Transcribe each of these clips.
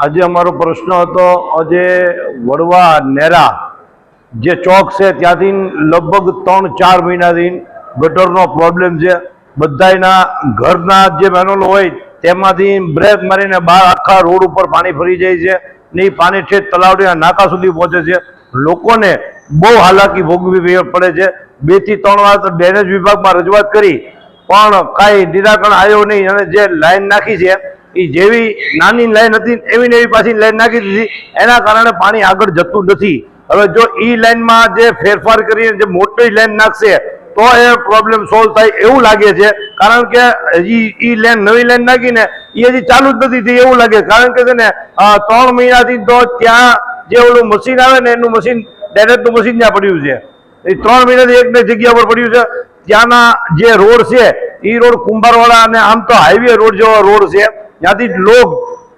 આજે અમારો પ્રશ્ન હતો, આજે વડવા નેરા જે ચોક છે, ત્યાંથી લગભગ ત્રણ ચાર મહિનાથી ગટરનો પ્રોબ્લેમ છે. બધાયના ઘરના જે મેનોલ હોય, તેમાંથી બ્રેક મારીને બહાર આખા રોડ ઉપર પાણી ફરી જાય છે ને એ પાણી છે તલાવડીના નાકા સુધી પહોંચે છે. લોકોને બહુ હાલાકી ભોગવી પડે છે. બેથી ત્રણ વાર તો ડ્રેનેજ વિભાગમાં રજૂઆત કરી પણ કાંઈ નિરાકરણ આવ્યો નહીં અને જે લાઈન નાખી છે, એ જેવી નાની લાઈન હતી, એવી ને એવી પાછી લાઈન નાખી દીધી. એના કારણે પાણી આગળ જતું નથી. હવે જો ઈ લાઈનમાં જે ફેરફાર કરીને જે મોટી લાઈન નાખશે, તો એ પ્રોબ્લેમ સોલ્વ થાય એવું લાગે છે. કારણ કે હજી ઈ લાઈન નવી લાઈન નાખીને એ હજી ચાલુ જ નથી થઈ એવું લાગે. કારણ કે છે ને ત્રણ મહિનાથી તો ત્યાં જે ઓલું મશીન આવે ને, એનું મશીન ડાયરેક્ટનું મશીન ત્યાં પડ્યું છે. એ ત્રણ મહિનાથી એક બે જગ્યા પર પડ્યું છે. ત્યાંના જે રોડ છે એ રોડ કુંભારવાળા અને આમ તો હાઈવે રોડ જેવો રોડ છે. ત્યાંથી લોક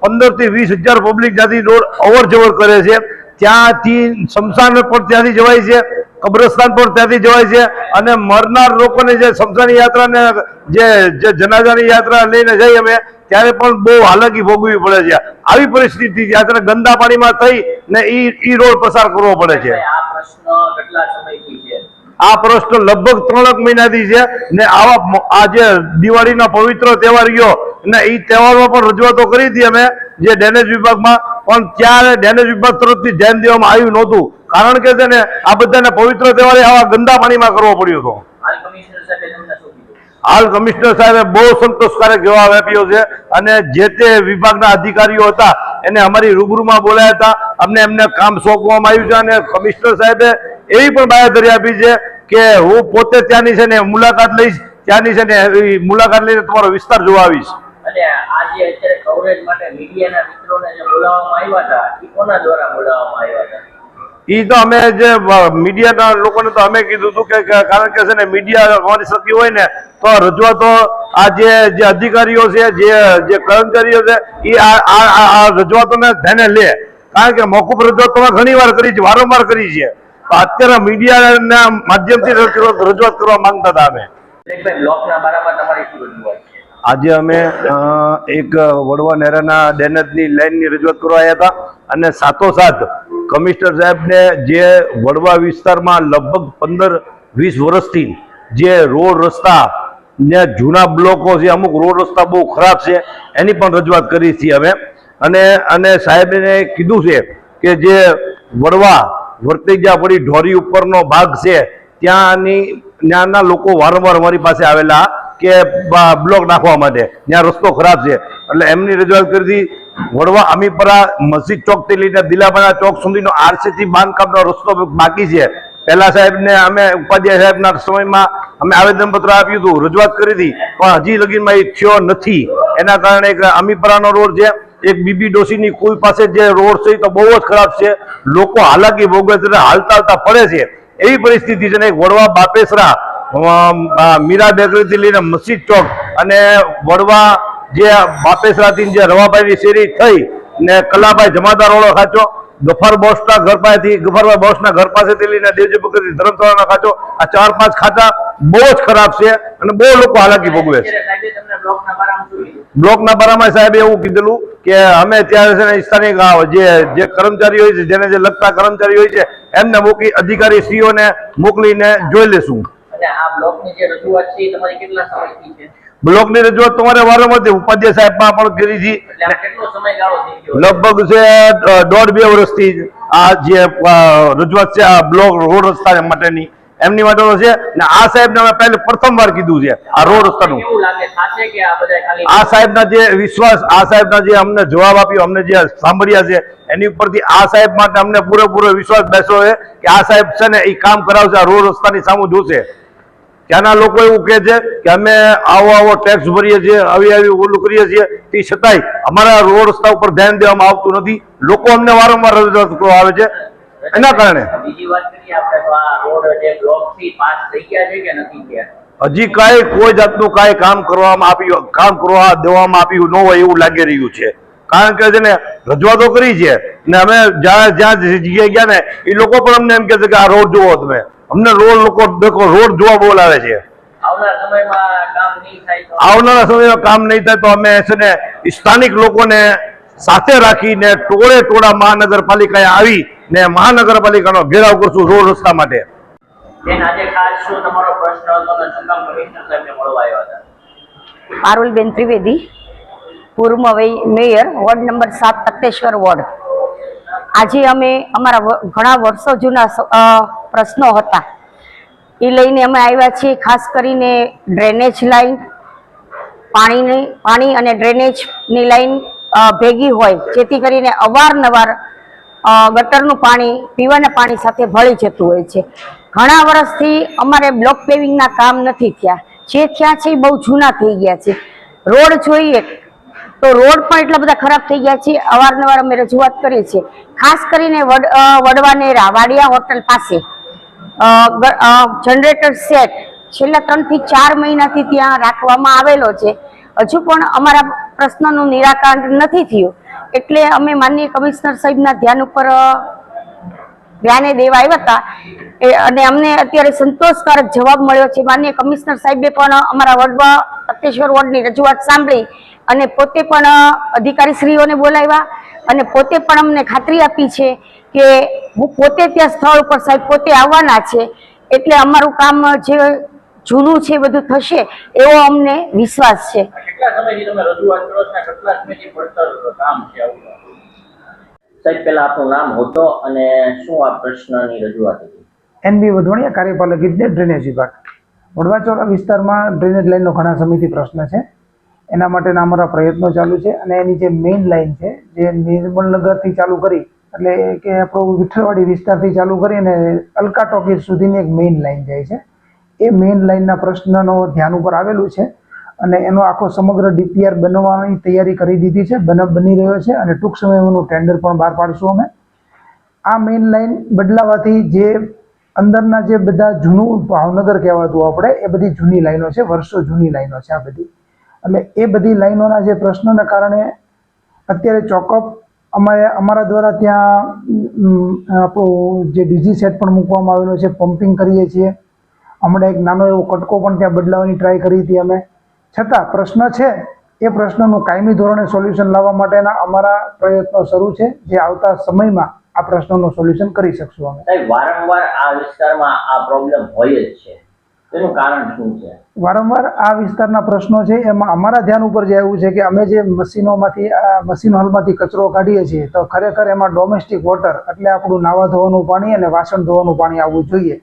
પંદરથી વીસ હજાર પબ્લિક ત્યાંથી રોડ અવર કરે છે, ત્યાંથી શમશાન પણ ત્યાંથી જવાય છે, કબ્રસ્તાન પણ ત્યાંથી જવાય છે અને મરનાર લોકોને જે શમશાન યાત્રાને જે જનાજાની યાત્રા લઈને જઈએ અમે, ત્યારે પણ બહુ હાલાકી ભોગવવી પડે છે. આવી પરિસ્થિતિ અત્યારે ગંદા પાણીમાં થઈ ને ઈ રોડ પસાર કરવો પડે છે? આ પ્રશ્ન લગભગ ત્રણક મહિનાથી છે ને આવા આ જે દિવાળીનો પવિત્ર તહેવાર ગયો ને એ તહેવારમાં પણ રજૂઆતો કરી હતી અમે જે ડેનેજ વિભાગમાં પણ ત્યારે ડેનેજ વિભાગ તરફથી ધ્યાન દેવામાં આવ્યું નહોતું. કારણ કે છે ને આ બધાને પવિત્ર તહેવારે આવા ગંદા પાણીમાં કરવો પડ્યો હતો. હાલ કમિશનર સાહેબે બહુ સંતોષકારક જવાબ આપ્યો છે અને જે તે વિભાગના અધિકારીઓ હતા એને અમારી રૂબરૂમાં બોલાયા હતા. અમને એમને કામ સોંપવામાં આવ્યું છે અને કમિશનર સાહેબે એવી પણ બાહેધરી આપી છે કે હું પોતે ત્યાંની છે ને મુલાકાત લઈશ ત્યાંની છે ને એ મુલાકાત લઈને તમારો વિસ્તાર જોવા આવીશ. એ તો અમે જે મીડિયાના લોકોને તો અમે કીધું હતું કે કારણ કે છે ને મીડિયા અમારી શકી હોય ને તો રજૂઆતો આ જે જે અધિકારીઓ છે જે જે કર્મચારીઓ છે એ આ રજૂઆતોને ધ્યાને લે. કારણ કે મોકૂફ રજૂઆત તમે ઘણી વાર કરી છે વારંવાર કરી છે. અત્યારે મીડિયાના માધ્યમથી રજૂઆત કરવા માંગતા હતા અમે. આજે અમે એક વડવા નેરાના ડેનેજની લાઈનની રજૂઆત કરવા આવ્યા હતા અને સાથોસાથ કમિશનર સાહેબને જે વડવા વિસ્તારમાં લગભગ પંદર વીસ વર્ષથી જે રોડ રસ્તા ને જૂના બ્લોકો છે અમુક રોડ રસ્તા બહુ ખરાબ છે એની પણ રજૂઆત કરી છે અમે. અને અને સાહેબને કીધું છે કે જે વડવા વર્તેજા પડી ઢોરી ઉપરનો ભાગ છે. ત્યાંની, ત્યાંના લોકો વારંવાર અમારી પાસે આવેલા કે બ્લોક નાખવા માટે. ત્યાં રસ્તો ખરાબ છે. એટલે એમની રજૂઆત કરી વડવા અમીપરા મસ્જિદ ચોકથી લઈને દિલાબાના ચોક સુધીનો આરસીસી બાંધકામનો રસ્તો બાકી છે. પહેલા સાહેબને અમે, ઉપાધ્યાય સાહેબના સમયમાં અમે આવેદનપત્ર આપ્યું હતું, રજૂઆત કરી હતી, પણ હજી લગીનમાં એ થયો નથી. એના કારણે એક અમીપરાનો રોડ છે. એક બીબી ડોસીની કુલ પાસે જે રોડ છે તો બહુ જ ખરાબ છે. લોકો હાલાકી ભોગવે છે હાલતા હાલતા પડે છે. એવી પરિસ્થિતિ છે ને વડવા બાપેસરા મીરા બેકરીથી લઈને મસ્જિદ ચોક અને વડવા જે બાપેસરાથી જે રવાભાઈની શેરી થઈ ને કલાભાઈ જમાદાર વાળો ખાચો ગફાર બોસના ઘર પાસેથી બોસ બોસના ઘર પાસેથી લઈને દેવજી ભગતથી ધરમશાળાનો ખાચો આ ચાર પાંચ ખાતા બહુ જ ખરાબ છે અને બહુ લોકો હાલાકી ભોગવે છે. બ્લોક ના બ્લોકના બારામાં સાહેબે એવું કીધેલું કે અમે ત્યારે છે ને સ્થાનિક જે જે કર્મચારી હોય છે જેને જે લગતા કર્મચારી હોય છે એમને મોકલી અધિકારી શ્રીઓને મોકલીને જોઈ લેશું. આ બ્લોકની જે રજૂઆત છે તમારી કેટલા સમયથી છે? બ્લોકની રજૂઆત તમારે વારંવાર ઉપાધ્યાય ઉપાધ્યાય સાહેબમાં પણ કરી છે. લગભગ છે દોઢ બે વર્ષથી આ જે રજૂઆત છે આ બ્લોક રોડ રસ્તા માટેની. એમની માટે છે ને આ સાહેબ ને પહેલે પ્રથમ વાર કીધું છે આ રોડ રસ્તાનું. આ સાહેબ ના સાહેબના જે વિશ્વાસ આ સાહેબના જે અમને જવાબ આપ્યો અમને જે સાંભળ્યા છે એની ઉપરથી આ સાહેબ માટે અમને પૂરેપૂરો વિશ્વાસ બેસો છે કે આ સાહેબ છે ને એ કામ કરાવશે આ રોડ રસ્તાની સામુ જોશે. ત્યાંના લોકો એવું કહે છે કે અમે આવો આવો ટેક્સ ભરીએ છીએ આવી આવી ઓલું કરીએ છીએ. તે છતાંય અમારા રોડ રસ્તા ઉપર ધ્યાન દેવામાં આવતું નથી. લોકો અમને વારંવાર રજૂઆત કરવા આવે છે. એના કારણે. કે હજી કાંઈ કોઈ જાતનું કાંઈ કામ કરવામાં આપ્યું કામ કરવા દેવામાં આપ્યું ન હોય એવું લાગી રહ્યું છે. કારણ કે છે ને રજૂઆતો કરી છે. ને અમે જ્યાં જ્યાં જગ્યાએ ગયા ને એ લોકો પણ અમને એમ કહે છે કે આ રોડ જુઓ તમે. અમને રોડ લોકો દેખો રોડ જોવા બોલાવે છે. આવનાર સમયમાં કામ નહીં થાય તો? આવનારા સમયમાં કામ નહીં થાય તો અમે છે ને સ્થાનિક લોકોને સાથે રાખીને ટોળે ટોળા મહાનગરપાલિકાએ આવી ને મહાનગરપાલિકાનો ઘેરાવ કરશું રોડ રસ્તા માટે. પારુલબેન ત્રિવેદી પૂર્વ વે- મેયર વોર્ડ નંબર સાત તખતેશ્વર વોર્ડ. આજે અમે અમારા ઘણા વર્ષો જૂના પ્રશ્નો હતા. એ લઈને અમે આવ્યા છીએ ખાસ કરીને ડ્રેનેજ લાઈન. પાણીની પાણી અને ડ્રેનેજની લાઈન ભેગી હોય જેથી કરીને અવારનવાર ગટરનું પાણી પીવાના પાણી સાથે ભળી જતું હોય છે. ઘણા વર્ષથી અમારે બ્લોક પેવિંગના કામ નથી થયા. જે થયા છે એ બહુ જૂના થઈ ગયા છે. રોડ જોઈએ તો રોડ પણ એટલા બધા ખરાબ થઈ ગયા છે. અવારનવાર અમે રજૂઆત કરીએ છીએ. ખાસ કરીને વડ અ, વડવાનેરા વાડિયા હોટલ પાસે. જનરેટર સેટ છેલ્લા ત્રણથી ચાર મહિનાથી ત્યાં રાખવામાં આવેલો છે. હજુ પણ અમારા પ્રશ્નનું નિરાકરણ નથી થયું. એટલે અમે માનનીય કમિશનર સાહેબના ધ્યાન ઉપર ધ્યાને દેવા આવ્યા હતા. અને અમને અત્યારે સંતોષકારક જવાબ મળ્યો છે. માનનીય કમિશનર સાહેબે પણ અમારા વોર્ડમાં તખતેશ્વર વોર્ડની રજૂઆત સાંભળી અને પોતે પણ અધિકારીશ્રીઓને બોલાવ્યા અને પોતે પણ અમને ખાતરી આપી છે કે હું પોતે ત્યાં સ્થળ ઉપર સાહેબ પોતે આવવાના છે એટલે અમારું કામ જે જૂનું છે એ બધું થશે એવો અમને વિશ્વાસ છે. કેટલા સમયથી તમે રજૂઆત કરો છો? અને કેટલા સમયથી પડતર કામ છે આવું? સાહેબ પહેલા આપનું નામ હતો અને શું આ પ્રશ્નની રજૂઆત હતી? એનબી કાર્યપાલક ઇજનેર ડ્રેનેજ વિભાગ. વડવાચોરા વિસ્તારમાં ડ્રેનેજ લાઇનનો ઘણા સમયથી પ્રશ્ન છે. એના માટેના અમારા પ્રયત્નો ચાલુ છે અને એની જે મેઇન લાઇન છે જે નિર્મલનગરથી ચાલુ કરી એટલે કે આપણો વિઠ્ઠલવાડી વિસ્તારથી ચાલુ કરીને અલકા ટોકીજ સુધીની એક મેઇન લાઇન જાય છે. એ મેઇન લાઇનના પ્રશ્નનો ધ્યાન ઉપર આવેલું છે અને એનો આખો સમગ્ર ડીપીઆર બનવાની તૈયારી કરી દીધી છે. બન બની રહ્યો છે અને ટૂંક સમયમાં એનું ટેન્ડર પણ બહાર પાડશું અમે. આ મેઇન લાઇન બદલાવાથી જે અંદરના જે બધા જૂનું ભાવનગર કહેવાતું આપણે, એ બધી જૂની લાઈનો છે, વર્ષો જૂની લાઈનો છે આ બધી. એટલે એ બધી લાઈનોના જે પ્રશ્નોના કારણે અત્યારે ચોકઅપ અમારે, અમારા દ્વારા ત્યાં આપણું જે ડીજી સેટ પણ મૂકવામાં આવેલો છે પમ્પિંગ કરીએ છીએ. હમણાં એક નાનો એવો કટકો પણ ત્યાં બદલાવાની ટ્રાય કરી હતી અમે. છતાં, પ્રશ્ન છે, એ પ્રશ્નનું કાયમી ધોરણે સોલ્યુશન લાવવા માટેના અમારા પ્રયત્નો શરૂ છે, જે આવતા સમયમાં આ પ્રશ્નોનું સોલ્યુશન કરી શકશું અમે. વારંવાર આ વિસ્તારમાં આ પ્રોબ્લેમ હોય જ છે. તેનું કારણ શું છે? વારંવાર આ વિસ્તારના પ્રશ્નો છે, એમાં અમારા ધ્યાન ઉપર જે આવ્યું છે કે અમે જે મશીનોમાંથી, આ મશીન હોલમાંથી કચરો કાઢીએ છીએ, તો ખરેખર એમાં ડોમેસ્ટિક વોટર, એટલે આપણું નાવા ધોવાનું પાણી અને વાસણ ધોવાનું પાણી આવવું જોઈએ.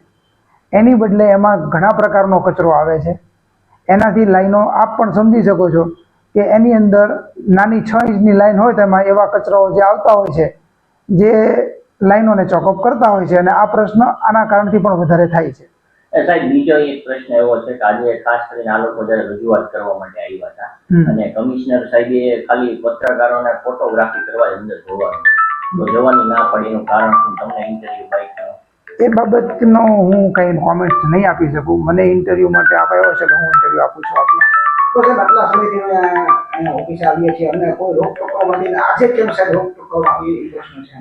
એની બદલે એમાં ઘણા પ્રકારનો કચરો આવે છે. એનાથી લાઈનો, આપ પણ સમજી શકો છો કે એની અંદર નાની છ ઇંચની લાઈન હોય તેમાં એવા કચરાઓ જે આવતા હોય છે, જે લાઈનોને ચોકઅપ કરતા હોય છે, અને આ પ્રશ્ન આના કારણથી પણ વધારે થાય છે. સાહેબ બીજો એક પ્રશ્ન એવો છે કે આજે ખાસ કરીને આ લોકો જયારે રજૂઆત કરવા માટે આવ્યા હતા અને કમિશનર સાહેબે ખાલી પત્રકારોને ફોટોગ્રાફી કરવા અંદર જોવાનું તો જવાની ના પડીનું કારણ શું? તમને ઇન્ટરવ્યુ બાઈક એ બાબતનો હું કંઈ કોમેન્ટ નહીં આપી શકું. મને ઇન્ટરવ્યુ માટે આપાયો છે તો હું ઇન્ટરવ્યુ આપું છું આપને. તો સાહેબ આટલા સમયથી અમે અહીંયા ઓફિસે આવીએ છીએ અને કોઈ રોક ટોકવા માટે આજે કેમ સાહેબ રોક ટોકવા આવી પ્રશ્ન છે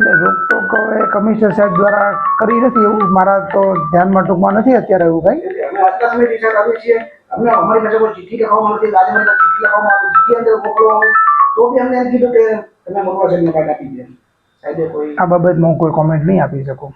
એટલે રોકટોક હવે કમિશનર સાહેબ દ્વારા કરી નથી એવું મારા તો ધ્યાનમાં ટૂંકમાં નથી અત્યારે એવું કંઈ. અમને અમારી પાસે કોઈ ચિઠ્ઠી લખવામાં આવતી ચિઠ્ઠી લખવામાં આવે ચિઠ્ઠી અંદર મોકલવામાં તો બી અમને એમ કીધું કે તમે મોકલવા સાહેબને કાર્ડ આપી દે. સાહેબે કોઈ આ બાબતમાં હું કોઈ કોમેન્ટ નહીં આપી શકું.